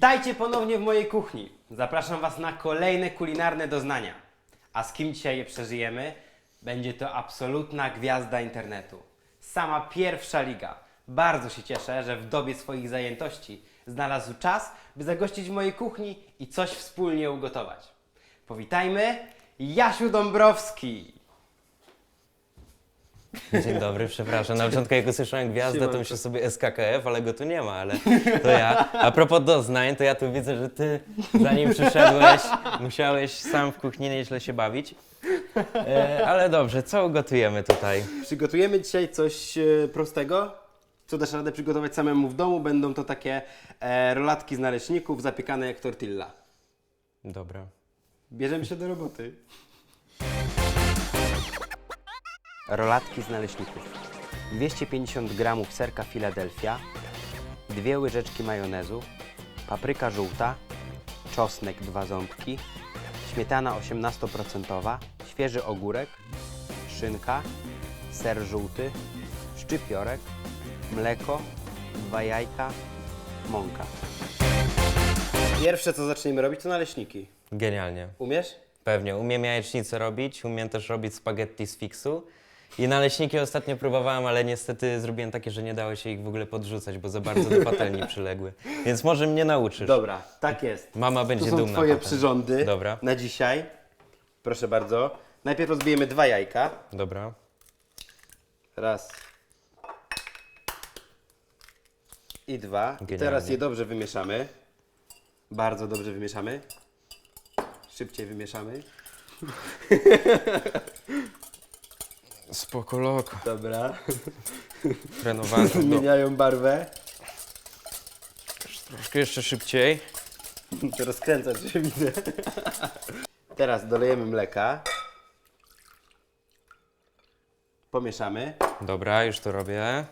Witajcie ponownie w mojej kuchni. Zapraszam Was na kolejne kulinarne doznania. A z kim dzisiaj je przeżyjemy? Będzie to absolutna gwiazda internetu. Sama pierwsza liga. Bardzo się cieszę, że w dobie swoich zajętości znalazł czas, by zagościć w mojej kuchni i coś wspólnie ugotować. Powitajmy Jasiu Dąbrowski. Dzień dobry, przepraszam. Na początku jak usłyszałem gwiazdę, to myślę sobie SKKF, ale go tu nie ma, ale to ja. A propos doznań, to ja tu widzę, że ty zanim przyszedłeś, musiałeś sam w kuchni nieźle się bawić. E, ale dobrze, co ugotujemy tutaj? Przygotujemy dzisiaj coś e, prostego, co dasz radę przygotować samemu w domu. Będą to takie e, rolatki z naleśników zapiekane jak tortilla. Dobra. Bierzemy się do roboty. Rolatki z naleśników. 250 g serka Philadelphia, dwie łyżeczki majonezu, papryka żółta, czosnek 2 ząbki, śmietana 18%, świeży ogórek, szynka, ser żółty, szczypiorek, mleko, dwa jajka, mąka. Pierwsze co zaczniemy robić to naleśniki. Genialnie. Umiesz? Pewnie. Umiem jajecznicę robić, umiem też robić spaghetti z fiksu. I naleśniki ostatnio próbowałem, ale niestety zrobiłem takie, że nie dało się ich w ogóle podrzucać, bo za bardzo do patelni przyległy. Więc może mnie nauczysz. Dobra, tak jest. Mama będzie Tu są dumna Twoje potem. przyrządy Dobra. na dzisiaj. Proszę bardzo. Najpierw rozbijemy dwa jajka. Dobra. Raz. I dwa. I Genialnie. teraz je dobrze wymieszamy. Bardzo dobrze wymieszamy. Szybciej wymieszamy. Spoko loko. Dobra. Trenowany. No, Zmieniają barwę. troszkę jeszcze szybciej. To rozkręcać się widzę. Teraz dolejemy mleka. Pomieszamy. Dobra, już to robię.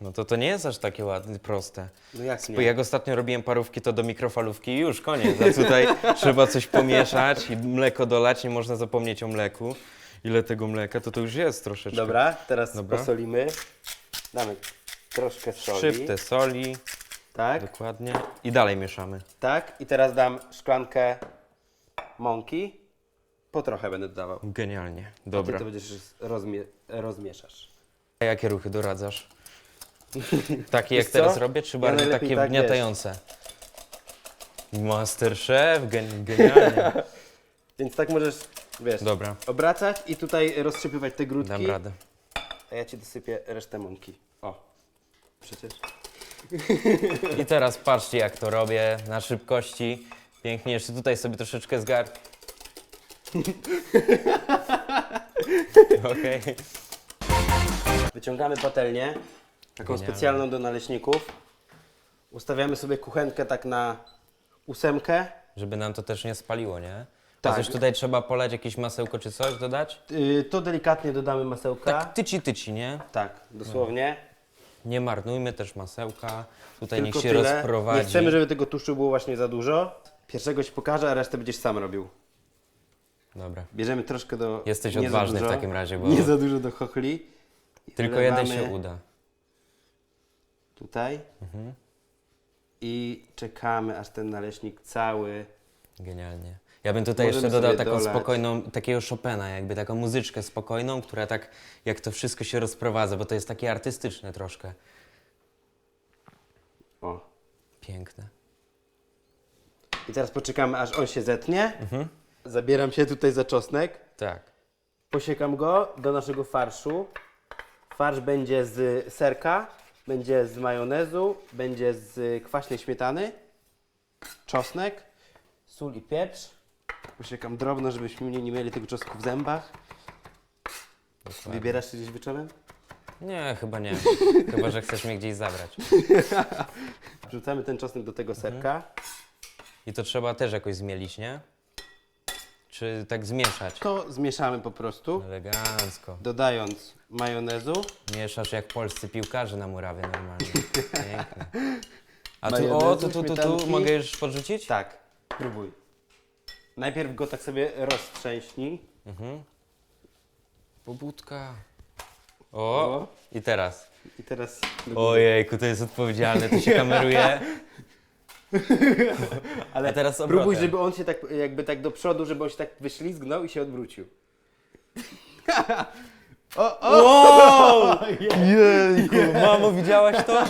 No to to nie jest aż takie ładne, proste. No jak Bo nie? jak ostatnio robiłem parówki, to do mikrofalówki i już, koniec. A tutaj trzeba coś pomieszać i mleko dolać, nie można zapomnieć o mleku. Ile tego mleka, to to już jest troszeczkę. Dobra, teraz Dobra. posolimy. Damy troszkę soli. Szczyptę soli, Tak, dokładnie. I dalej mieszamy. tak. I teraz dam szklankę mąki. Po trochę będę dodawał. Genialnie. Ty Dobra. to będziesz rozmie rozmieszasz. A jakie ruchy doradzasz? Takie jak Wiesz co? teraz robię, czy Ja bardziej najlepiej takie tak, wiesz. wgniatające? Masterchef, gen genialnie. Więc tak możesz, wiesz, Dobra, obracać i tutaj rozszczypywać te grudki. dam radę. A ja ci dosypię resztę mąki. O, przecież. I teraz patrzcie jak to robię na szybkości. Pięknie, jeszcze tutaj sobie troszeczkę zgar... Okej. Wyciągamy patelnię, taką Genialnie. specjalną do naleśników. Ustawiamy sobie kuchenkę tak na ósemkę. Żeby nam to też nie spaliło, nie? Tak. Coś tutaj trzeba polać, jakieś masełko czy coś dodać? Yy, to delikatnie dodamy masełka. Tak tyci tyci, nie? Tak, dosłownie. Nie marnujmy też masełka. Tutaj Tylko niech się tyle. rozprowadzi. Nie chcemy, żeby tego tłuszczu było właśnie za dużo. Pierwszego ci pokażę, a resztę będziesz sam robił. Dobra. Bierzemy troszkę do. Jesteś nie za odważny w dużo, takim razie, bo- Nie za dużo do chochli. I Tylko jeden się wlewamy uda. Tutaj. Mhm. I czekamy, aż ten naleśnik cały. Genialnie. Ja bym tutaj Możemy jeszcze dodał sobie taką dolać. spokojną, takiego Chopina, jakby taką muzyczkę spokojną, która tak, jak to wszystko się rozprowadza, bo to jest takie artystyczne troszkę. O. Piękne. I teraz poczekamy, aż on się zetnie. Mhm. Zabieram się tutaj za czosnek. Tak. Posiekam go do naszego farszu. Farsz będzie z serka, będzie z majonezu, będzie z kwaśnej śmietany, czosnek, sól i pieprz. Posiekam drobno, żebyśmy nie nie mieli tego czosnku w zębach. Dokładnie. Wybierasz się gdzieś wieczorem? Nie, chyba nie. chyba, że chcesz mnie gdzieś zabrać. Wrzucamy ten czosnek do tego serka. I to trzeba też jakoś zmielić, nie? Czy tak zmieszać? To zmieszamy po prostu, Elegancko. dodając majonezu. Mieszasz jak polscy piłkarze na murawie normalnie. Piękne. A tu, o, Majonezu, tu, tu, tu, tu, śmietanki. mogę już podrzucić? Tak, próbuj. Najpierw go tak sobie roztrzęśnij. Mhm. Pobudka. O, O. i teraz. I teraz... Ojejku, to jest odpowiedzialne, to się kameruje. Ale A teraz próbuj, obrotem. żeby on się tak jakby tak do przodu, żeby on się tak wyślizgnął i się odwrócił. o, o! Jejku, mamo, widziałaś to?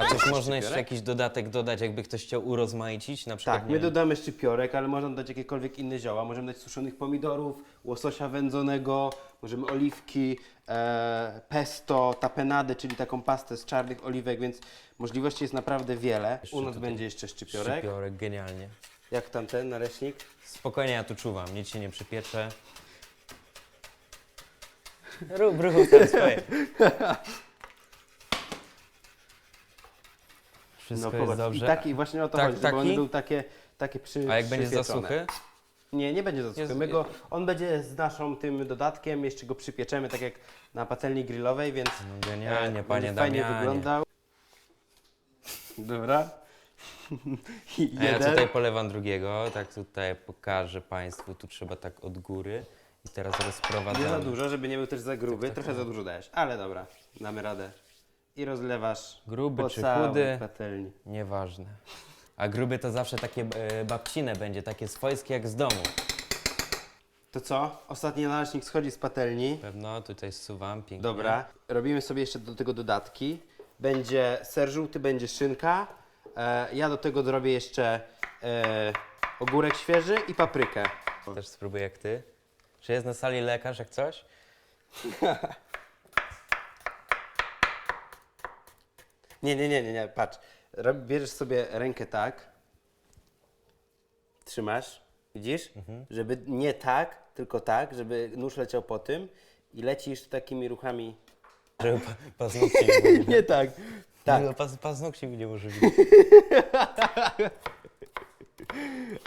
A coś można jeszcze jakiś dodatek dodać, jakby ktoś chciał urozmaicić? Na przykład, Tak, nie my wiem, dodamy szczypiorek, ale można dodać jakiekolwiek inne zioła. Możemy dać suszonych pomidorów, łososia wędzonego, możemy oliwki, e, pesto, tapenadę, czyli taką pastę z czarnych oliwek, więc możliwości jest naprawdę wiele. Jeszcze U nas będzie jeszcze szczypiorek. Szczypiorek, genialnie. Jak tamten naleśnik? Spokojnie, ja tu czuwam, nic się nie przypiecze. Rób, rób tam swoje. Wszystko jest popatrz. dobrze. I taki, właśnie o to Tak, chodzi, żeby on taki? był takie, takie przy, A jak będzie za przypieczone. suchy? Nie, nie będzie za suchy. Jest- My go, on będzie z naszą tym dodatkiem, jeszcze go przypieczemy, tak jak na patelni grillowej, więc No genialnie, e, panie będzie fajnie Damianie. wyglądał. Dobra. A ja jeden. tutaj polewam drugiego, tak tutaj pokażę Państwu, tu trzeba tak od góry. I teraz Nie za rozprowadzamy. dużo, żeby nie był też za gruby. tak, Trochę za dużo dajesz, ale dobra, damy radę. I rozlewasz Gruby po czy całej chudy? patelni. Nieważne. A gruby to zawsze takie e, babcine będzie, takie swojskie jak z domu. To co? Ostatni naleśnik schodzi z patelni. Pewno, tutaj zsuwam pięknie. Dobra, robimy sobie jeszcze do tego dodatki. Będzie ser żółty, będzie szynka. E, ja do tego zrobię jeszcze e, ogórek świeży i paprykę. Też spróbuję jak ty. Czy jest na sali lekarz jak coś? Nie, nie, nie, nie, nie, patrz. Rob, bierzesz sobie rękę tak. Trzymasz, widzisz? Żeby nie tak, tylko tak, żeby nóż leciał po tym i lecisz takimi ruchami. Żeby pa, paznokci nie było. Nie tak. Tak, Nie, Pas, paznokci mi nie może widać.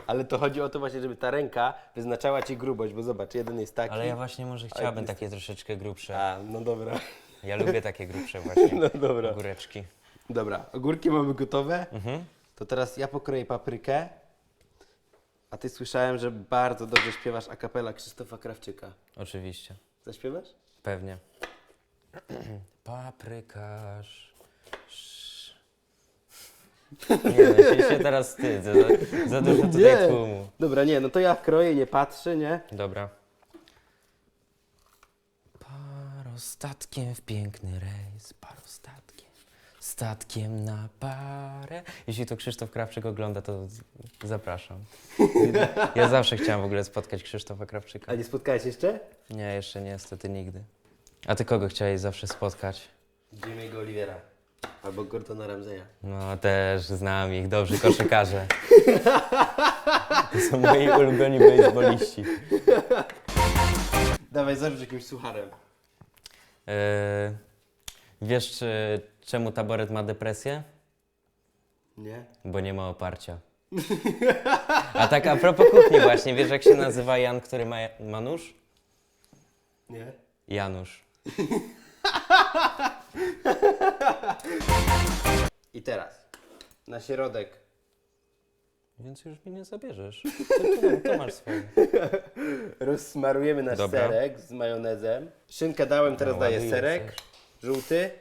ale to chodzi o to właśnie, żeby ta ręka wyznaczała ci grubość, bo zobacz, jeden jest taki. Ale ja właśnie może chciałbym takie troszeczkę grubsze. A, no dobra. Ja lubię takie grubsze właśnie. No dobra. Ogóreczki. Dobra, ogórki mamy gotowe. Mhm. To teraz ja pokroję paprykę. A ty słyszałem, że bardzo dobrze śpiewasz a cappella Krzysztofa Krawczyka. Oczywiście. Zaśpiewasz? Pewnie. Paprykarz. Sz- Nie no, się, się teraz wstydzę. Za, za dużo tutaj tłumu. Dobra, nie, no to ja kroję, nie patrzę, nie? Dobra. Parostatkiem w piękny rejs, parostatkiem, statkiem na parę. Jeśli to Krzysztof Krawczyk ogląda, to zapraszam. Ja zawsze chciałem w ogóle spotkać Krzysztofa Krawczyka. A nie spotkałeś jeszcze? Nie, jeszcze niestety nigdy. A ty kogo chciałeś zawsze spotkać? Jimmy'ego Olivera. Albo Gordona Ramseya. No też znam ich, dobrzy koszykarze. To są moi ulubieni baseballiści. Dawaj, zarzuć jakimś sucharem. Yy, wiesz, czy, czemu taboret ma depresję? Nie? Bo nie ma oparcia. A tak a propos kuchni właśnie, wiesz jak się nazywa Jan, który ma, ma nóż? Nie? Janusz. I teraz. Na środek. Więc już mi nie zabierzesz. To, to, to masz swoje. Rozsmarujemy nasz Dobra. serek z majonezem. Szynkę dałem, teraz No, daję ładnie serek. Żółty.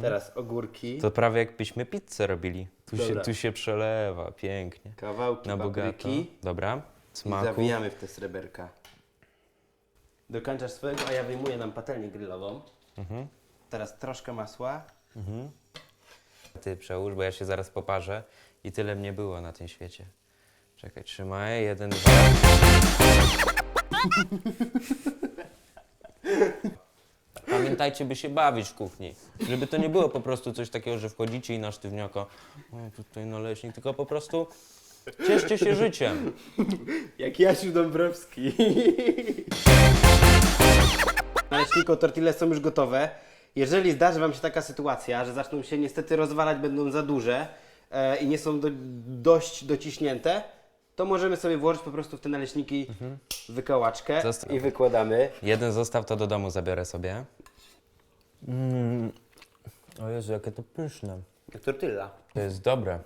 Teraz ogórki. To prawie jakbyśmy pizzę robili. Tu się, Dobra. tu się przelewa, pięknie. Kawałki Na bogato. papryki. Dobra, I smaku. zawijamy w te sreberka. Dokończasz swojego, a ja wyjmuję nam patelnię grillową. Mhm. Teraz troszkę masła. Ty przełóż, bo ja się zaraz poparzę i tyle mnie było na tym świecie. Czekaj, trzymaj. Jeden, dwa. Pamiętajcie, by się bawić w kuchni. Żeby to nie było po prostu coś takiego, że wchodzicie i na sztywniaka, o tutaj naleśnik, tylko po prostu cieszcie się życiem. Jak Jasiu Dąbrowski. Naleśniko tortille są już gotowe. Jeżeli zdarzy Wam się taka sytuacja, że zaczną się niestety rozwalać, będą za duże e, i nie są do, dość dociśnięte, to możemy sobie włożyć po prostu w te naleśniki wykałaczkę Zosta- i wykładamy. Jeden zostaw, to do domu zabiorę sobie. Mm. O Jezu, jakie to pyszne. Jak tortilla. To jest dobre.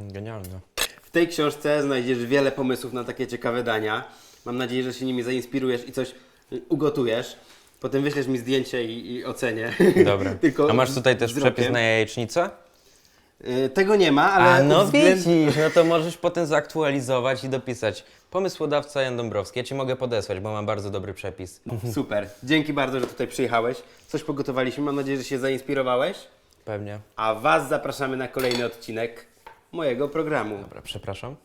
Genialne. W tej książce znajdziesz wiele pomysłów na takie ciekawe dania. Mam nadzieję, że się nimi zainspirujesz i coś ugotujesz. Potem wyślesz mi zdjęcie i, i ocenię. Dobra. Tylko A masz tutaj też wzrokiem. przepis na jajecznicę? Y, tego nie ma, ale. A no uwzględ- widzisz, no to możesz potem zaktualizować i dopisać pomysłodawca Jan Dąbrowski. Ja ci mogę podesłać, bo mam bardzo dobry przepis. Super. Dzięki bardzo, że tutaj przyjechałeś. Coś pogotowaliśmy. Mam nadzieję, że się zainspirowałeś. Pewnie. A Was zapraszamy na kolejny odcinek mojego programu. Dobra, przepraszam.